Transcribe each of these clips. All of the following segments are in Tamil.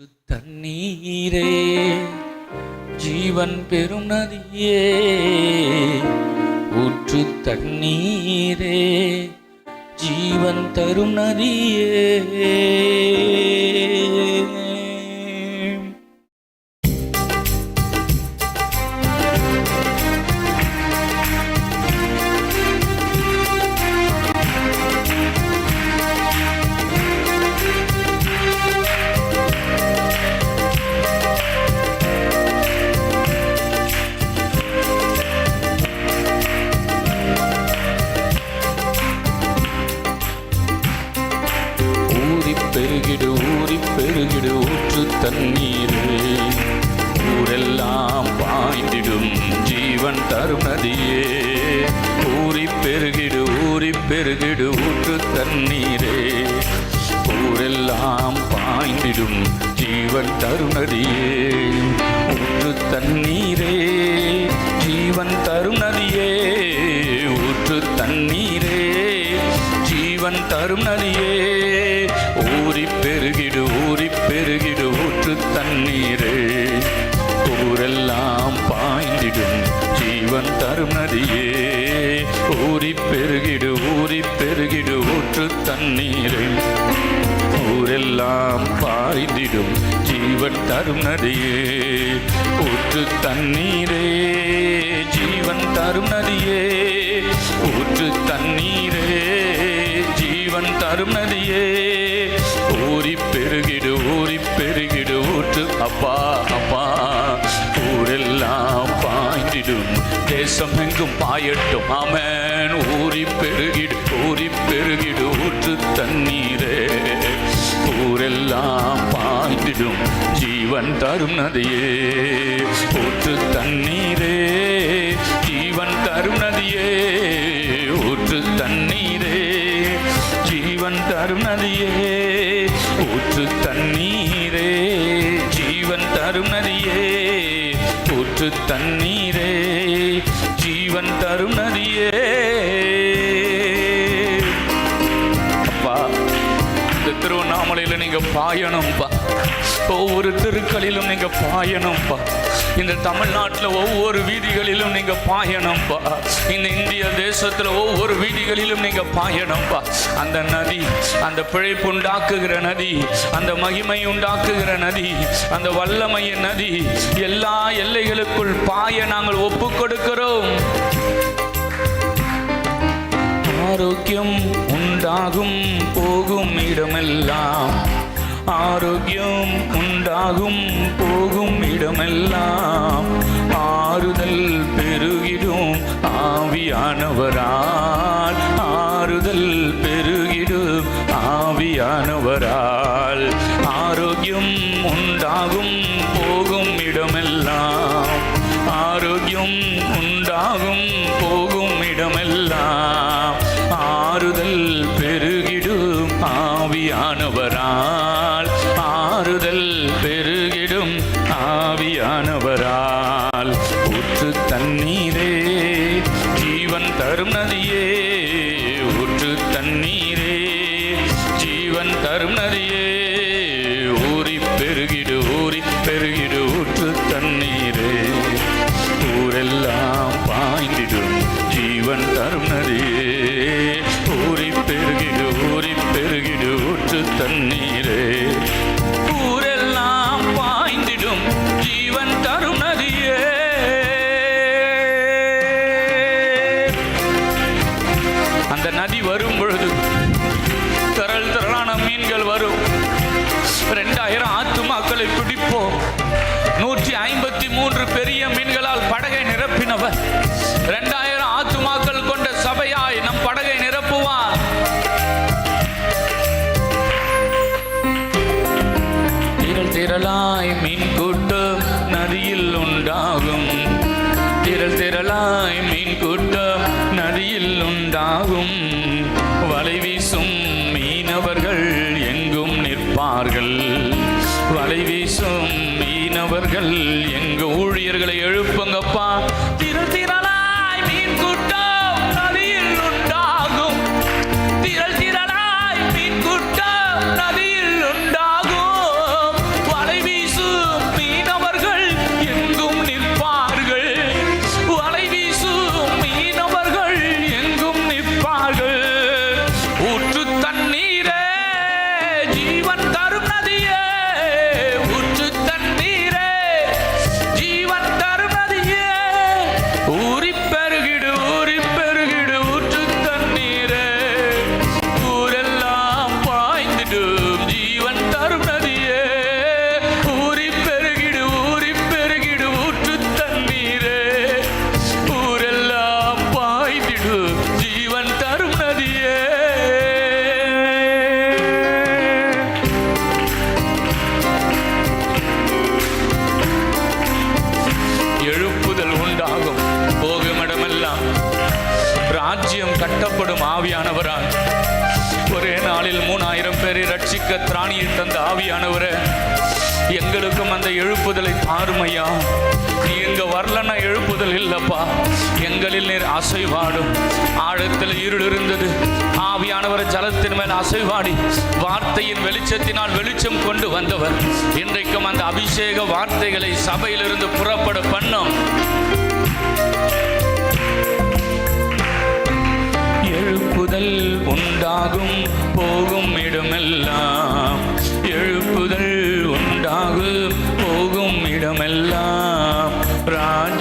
தண்ணீரே ஜீவன் பெரும் நதியே ஊற்று தண்ணீரே ஜீவன் தரும் நதியே. பெருகிடு ஊற்று தண்ணீரே. ஊரெல்லாம் பாய்ந்திடும் ஜீவன் தரும் நதியே ஊறி பெருகிடு ஊறி பெருகிடு ஊற்று தண்ணீரே. ஊரெல்லாம் பாய்ந்திடும் ஜீவன் தரும் நதியே ஊற்று தண்ணீரே ஜீவன் தரும் நதியே ஊற்று தண்ணீரே ஜீவன் தரும் நதியே நதியே ஊறி பெருகிடு ஊறி பெருகிடு ஊற்று தண்ணீரை. ஊரெல்லாம் பாய்ந்திடும் ஜீவன் தரும் நதியே ஊற்று தண்ணீரே ஜீவன் தரும் நதியே. ஊற்று தண்ணீரே ஜீவன் தரும் நதியே. ஊறி பெருகிடு ஊறி பெருகி இயேசு அப்பா அப்பா ஊரெல்லாம் பாய்ந்திடும். தேசம் எங்கும் பாயட்டும். ஆமென். ஊறி பெருகிடு ஊறி பெருகிடு. ஊற்று தண்ணீரே. ஊரெல்லாம் பாய்ந்திடும். ஜீவன் தரும் நதியே. ஊற்று தண்ணீரே. ஜீவன் தரும் நதியே. ஊற்று தண்ணீரே. ஜீவன் தரும் நதியே. ஊற்று ஊற்று தண்ணீரே ஜீவன் தரும் நதியே. அப்பா இந்த திருவண்ணாமலையில நீங்க பாயணும்பா ஒவ்வொரு தெருக்களிலும் நீங்க பாயணும்பா. இந்த தமிழ்நாட்டில் ஒவ்வொரு வீதிகளிலும் நீங்க பாயணும்பா. இந்த இந்திய தேசத்தில் ஒவ்வொரு வீதிகளிலும் நீங்க பாயணும்பா. அந்த நதி அந்த பிழைப்பு உண்டாக்குகிற நதி அந்த மகிமை உண்டாக்குகிற நதி அந்த வல்லமையின் நதி எல்லா எல்லைகளுக்குள் பாய நாங்கள் ஒப்பு கொடுக்கிறோம். ஆரோக்கியம் உண்டாகும் போகும் இடமெல்லாம். ஆரோக்கியம் உண்டாகும் போகும் இடமெல்லாம் ஆறுதல் பெருகிடும் ஆவியானவரால். ஆறுதல் பெருகிடும் ஆவியானவரால். ஆரோக்கியம் உண்டாகும் போகும் இடமெல்லாம் ஆரோக்கியம் உண்டாகும் ஆவியானவரால் ஊற்று தண்ணி எழுப்புதலை தாருமையா நீ எங்க வரலன்னா எழுப்புதல் இல்லப்பா. எங்களில் நீர் அசைவாடும். ஆழத்தில் இருள் இருந்தது. ஆவியானவர் ஜலத்தின் மேல் அசைவாடி வார்த்தையின் வெளிச்சத்தினால் வெளிச்சம் கொண்டு வந்தவர். இன்றைக்கும் அந்த அபிஷேக வார்த்தைகளை சபையிலிருந்து புறப்பட பண்ணும். எழுப்புதல் உண்டாகும் போகும் இடமெல்லாம். On.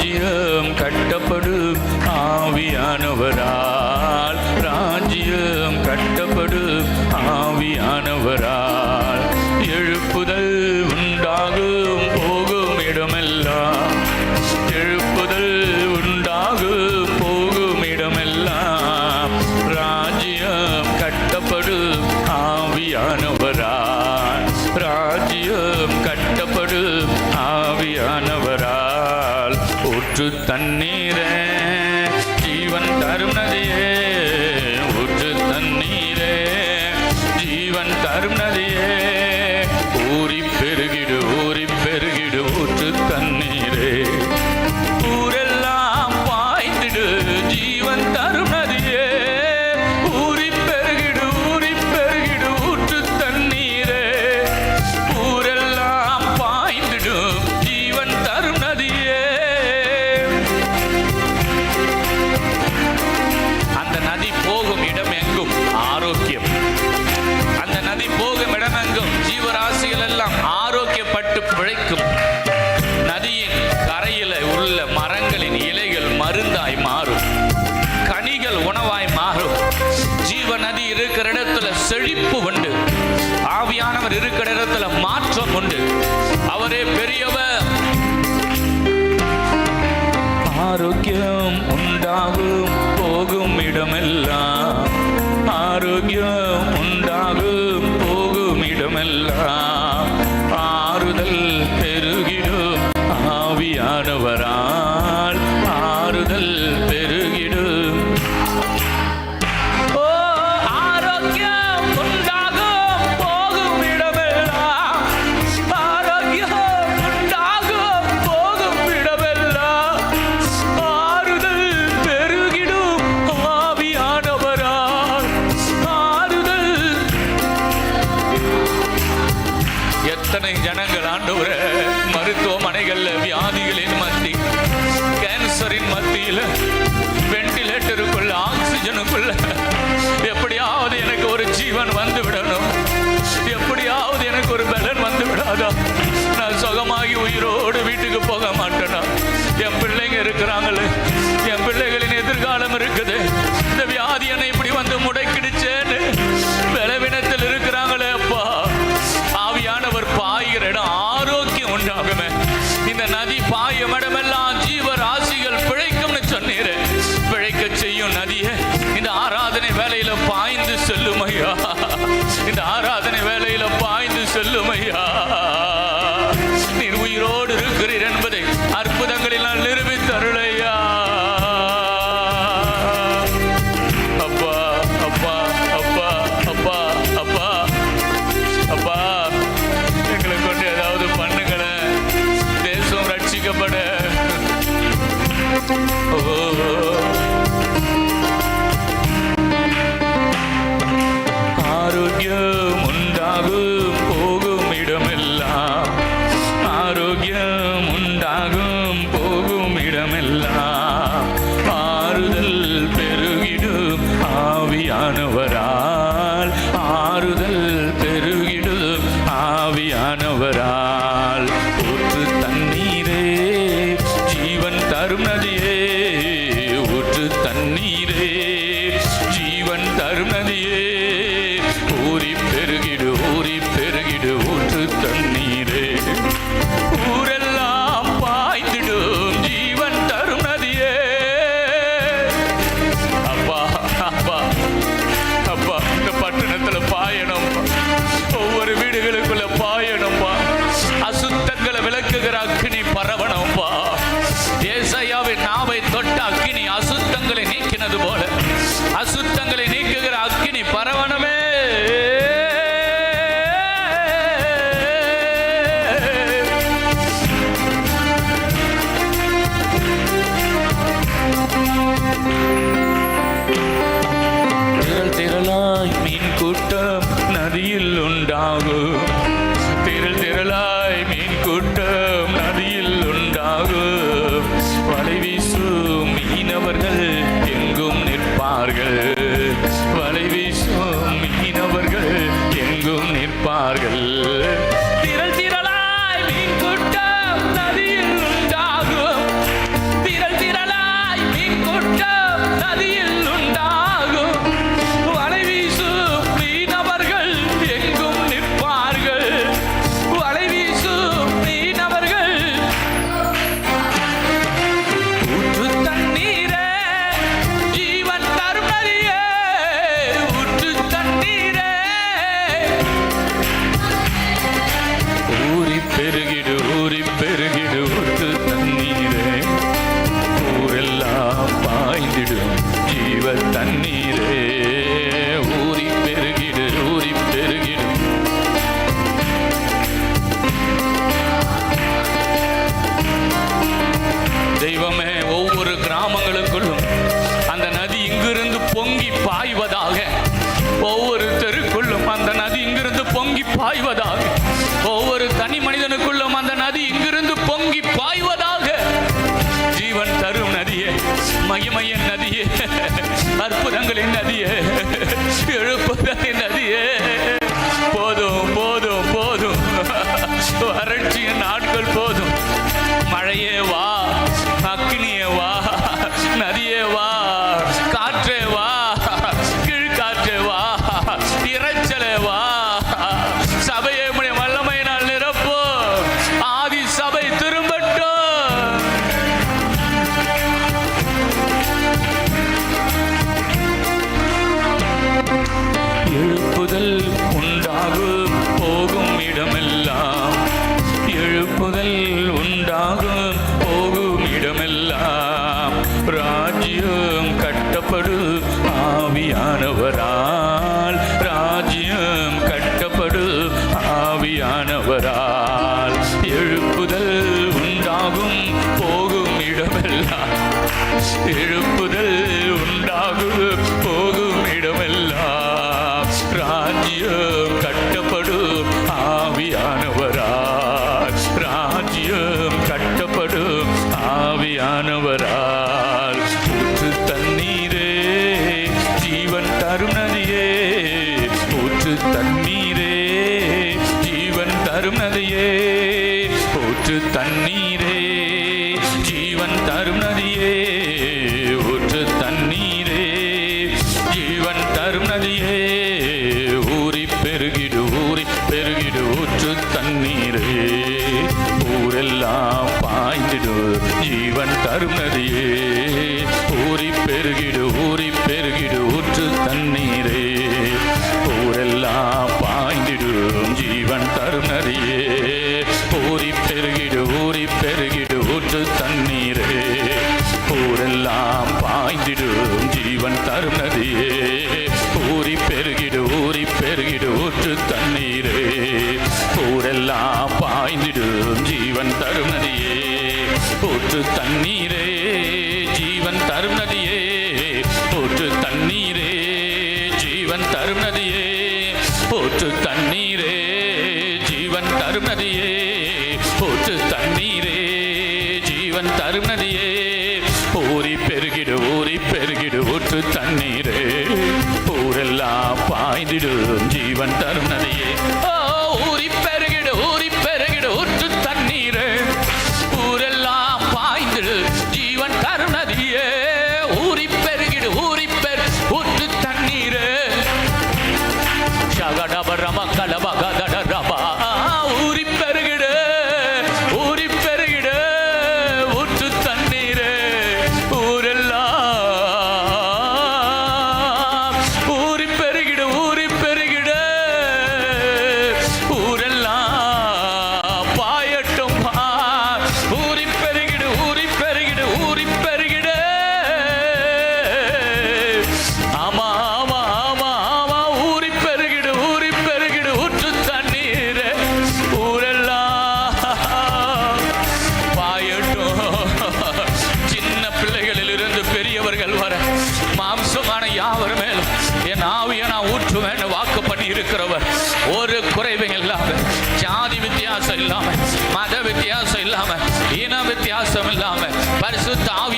அவரால் எழுப்புதல் உண்டாகும் போகும் இடமெல்லாம் எழுப்புதல் ஜீவன் தரும் நதியே போற்று தண்ணீரே ஜீவன் தரும் நதியே போற்று தண்ணீரே ஜீவன் தரும் நதியே ஊறி பெருகிடு ஊறி பெருகிடு ஊற்று தண்ணீரே. ஊரெல்லாம் பாய்ந்திடும் ஜீவன் தரும் நதி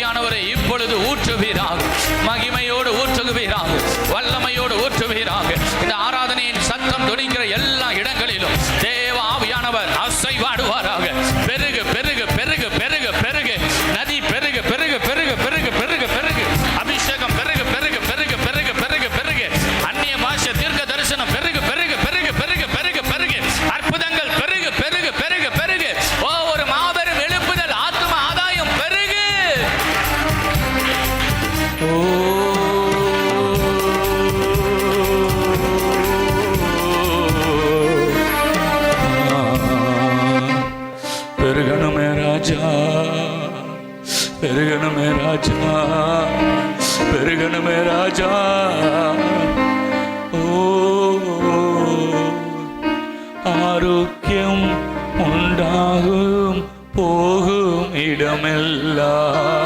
ஆவியானவரை இப்பொழுது ஊற்றுவீராக. மகிமை ராஜா பெருகணுமே ராஜா பெருகணுமே ராஜா. ஓ. ஆரோக்கியம் உண்டாகும் போகும் இடமெல்லாம்.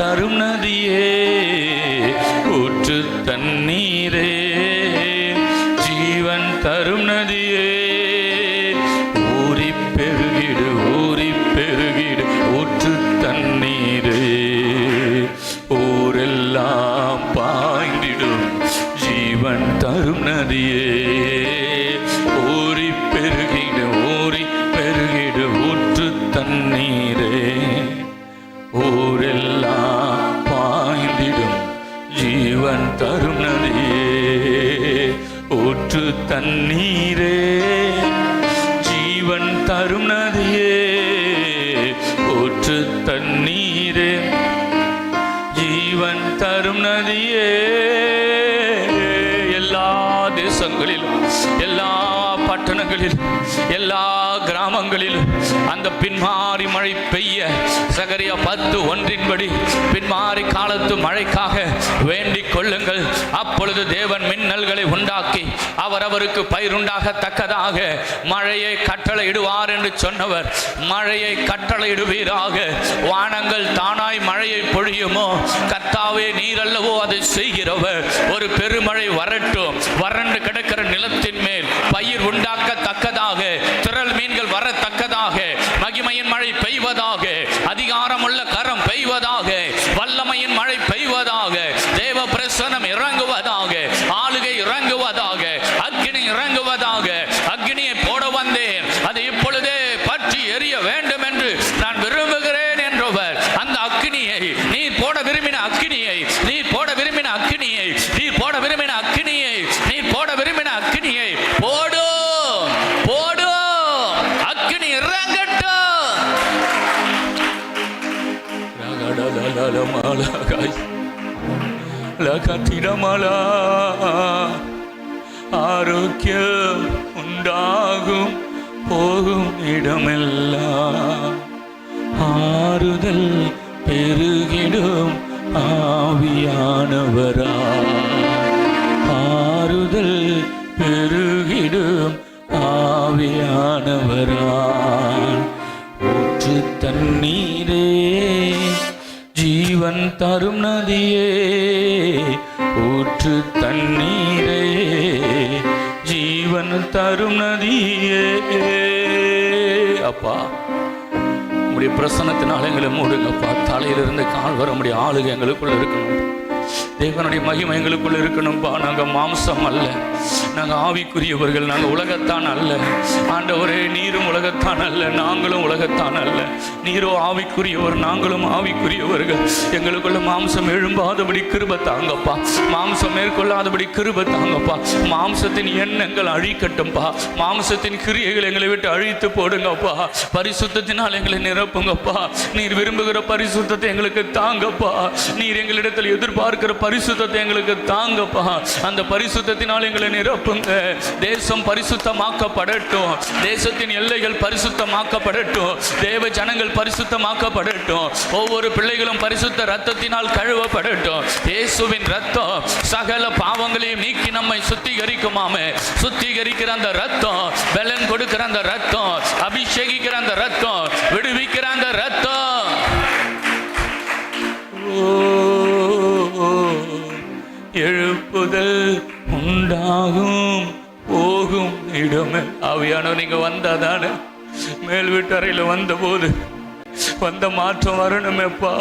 ஜீவன் தரும் நதியே பின்மாறி மழை பெய்ய சகரியா பத்து ஒன்றின்படி பின்மாறி காலத்து மழைக்காக வேண்டிக் கொள்ளுங்கள். அப்பொழுது தேவன் மின்னல்களை உண்டாக்கி அவரவருக்கு பயிருண்டாகத்தக்கதாக மழையை கட்டளையிடுவார் என்று சொன்னவர். மழையை கட்டளையிடுவீராக. வானங்கள் தானாய் மழையை பொழியுமோ? கத்தாவே நீரல்லவோ அதை செய்கிறவர். ஒரு பெருமழை வரட்டும். வறண்டு கிடக்கிற நிலத்தின் மேல் பயிர் உண்டாக்கத்தக்கதாக திரள் மீன்கள் வரத்தக்கதாக மகிமையின் மழை பெய்வதாக லகதிடமலா. ஆரோக்கியம் உண்டாகும் போகும் இடமெல்லாம். ஆறுதல் பெருகிடும் ஆவியானவரா. ஆறுதல் பெருகிடும் ஆவியானவரா. ஊற்று தண்ணீர் ஜீவன் தரும் நதியே ஊற்று தண்ணீரே ஜீவன் தரும் நதியே. அப்பா உங்களுடைய பிரசனத்தினால் எங்களை மூடுங்கப்பா. தலையிலிருந்து கால் வர முடிய ஆளுக எங்களுக்குள்ள இருக்கணும். தேவனுடைய மகிமை எங்களுக்குள்ள இருக்கணும்பா. நாங்கள் மாம்சம் அல்ல. நாங்கள் ஆவிக்குரியவர்கள் நாங்கள் உலகத்தான் அல்ல. ஆண்டவரே நீரும் உலகத்தான் அல்ல நாங்களும் உலகத்தான் அல்ல. நீரோ ஆவிக்குரியவர் நாங்களும் ஆவிக்குரியவர்கள். எங்களுக்குள்ள மாம்சம் எழும்பாதபடி கிருப தாங்கப்பா. மாம்சம் மேற்கொள்ளாதபடி கிருப தாங்கப்பா. மாம்சத்தின் எண்ணங்கள் அழிக்கட்டும்பா. மாம்சத்தின் கிரியைகள் எங்களை விட்டு அழித்து போடுங்கப்பா. பரிசுத்தத்தினால் எங்களை நிரப்புங்கப்பா. நீர் விரும்புகிற பரிசுத்தத்தை எங்களுக்கு தாங்கப்பா. நீர் எங்களிடத்தில் எதிர்பார்க்கிற பரிசுத்தத்தை எங்களுக்கு தாங்கப்பா. அந்த பரிசுத்தத்தினால் எங்களை நிரப்பு நிரப்புங்க தேசம் பரிசுத்தமாக்கப்படட்டும். தேசத்தின் எல்லைகள் பரிசுத்தமாக்கப்படட்டும். தேவ ஜனங்கள் பரிசுத்தமாக்கப்படட்டும். ஒவ்வொரு பிள்ளைகளும் பரிசுத்த ரத்தத்தினால் கழுவப்படட்டும். இயேசுவின் ரத்தம் சகல பாவங்களையும் நீக்கி நம்மை சுத்திகரிக்குமாமே. சுத்திகரிக்கிற அந்த ரத்தம் பலன் கொடுக்கிற அந்த ரத்தம் அபிஷேகிக்கிற அந்த ரத்தம் விடுவிக்கிற அந்த ரத்தம் ஓ, எழுப்புதல் உண்டாகும். போகும் இடமே. ஆவியானவர் நீங்க வந்தாதானே? மேல் வீட்டறையில் வந்தபோது வந்த மாற்றம் வரணுமேப்பா.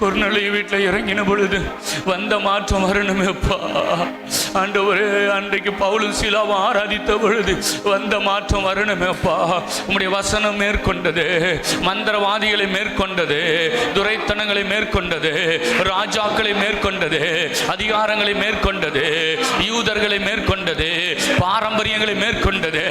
குறுநலி வீட்டில் இறங்கின பொழுது வந்த மாற்றம் வரணுமேப்பா. ஆண்டவரே அன்றைக்கு பவுலும் சிலாவும் ஆராதித்த பொழுது வந்த மாற்றம் வரணுமேப்பா உங்களுடைய வசனம் மேற்கொண்டது மந்திரவாதிகளை மேற்கொண்டது துரைத்தனங்களை மேற்கொண்டது ராஜாக்களை மேற்கொண்டது அதிகாரங்களை மேற்கொண்டது யூதர்களை மேற்கொண்டது பாரம்பரியங்களை மேற்கொண்டது.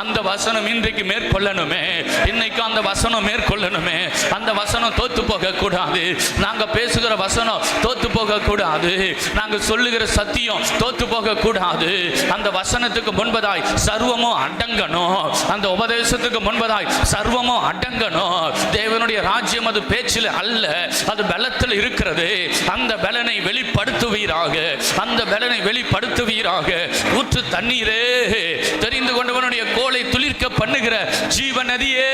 அந்த வசனம் இன்றைக்கு மேற்கொள்ளணுமே. இன்னைக்கு அந்த வசனம் மேற்கொள்ளணுமே. அந்த வசனம் தோத்து போக கூடாது நாங்க பேசுகிற வசனம் தோத்து போக கூடாது நாங்க சொல்லுகிற சத்தியம் தோத்து போகக்கூடாது. அந்த வசனத்துக்கு முன்பதாய் சர்வமும் அடங்கணும். அந்த உபதேசத்துக்கு முன்பதாய் சர்வமும் அடங்கணும். தேவனுடைய ராஜ்யம் அது பேச்சில் அல்ல அது பலத்தில் இருக்கிறது. அந்த பலனை வெளிப்படுத்துவீராக. அந்த பலனை வெளிப்படுத்துவீராக. ஊற்று தண்ணீரே. தெரிந்து கொண்டவனுடைய கோலை துளிர்க்க பண்ணுகிற ஜீவ நதியே